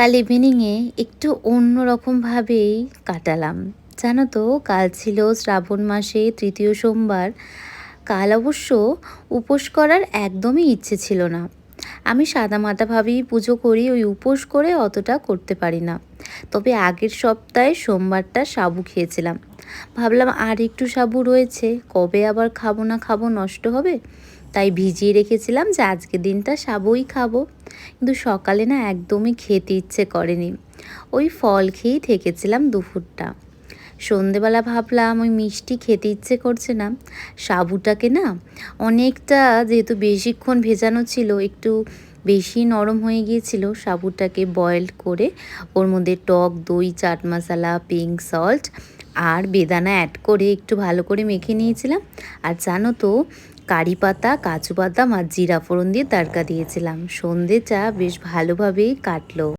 কাল ইভিনিংয়ে একটু অন্য রকমভাবেই কাটালাম। জানো তো, কাল ছিল শ্রাবণ মাসে তৃতীয় সোমবার। কাল অবশ্য উপোস করার একদমই ইচ্ছে ছিল না। আমি সাদামাটাভাবেই পুজো করি, ওই উপোস করে অতটা করতে পারি না। তবে আগের সপ্তাহে সোমবারটা সাবু খেয়েছিলাম। ভাবলাম, আর একটু সাবু রয়েছে, কবে আবার খাব না খাব নষ্ট হবে? তাই ভিজিয়ে রেখেছিলাম যে আজকে দিনটা সাবুই খাব। কিন্তু সকালে না একদমই খেতে ইচ্ছে করেনি। ওই ফল খেয়েই থেকেছিলাম দুপুরটা। সন্ধেবেলা ভাবলাম ওই মিষ্টি খেতে ইচ্ছে করছে না। সাবুটাকে না অনেকটা যেহেতু বেশিক্ষণ ভেজানো ছিল, একটু বেশি নরম হয়ে গিয়েছিল, সাবুটাকে বয়েলড করে ওর মধ্যে টক, দই, চাট মশলা পিঙ্ক সল্ট আর বেদানা অ্যাড করে একটু ভালো করে মেখে নিয়েছিলাম। আর জানো তো কারি পাতা, কাজু বাদাম আর জিরা ফোড়ন দিয়ে তারকা দিয়েছিলাম। সন্ধে চা বেশ ভালোভাবেই কাটলো।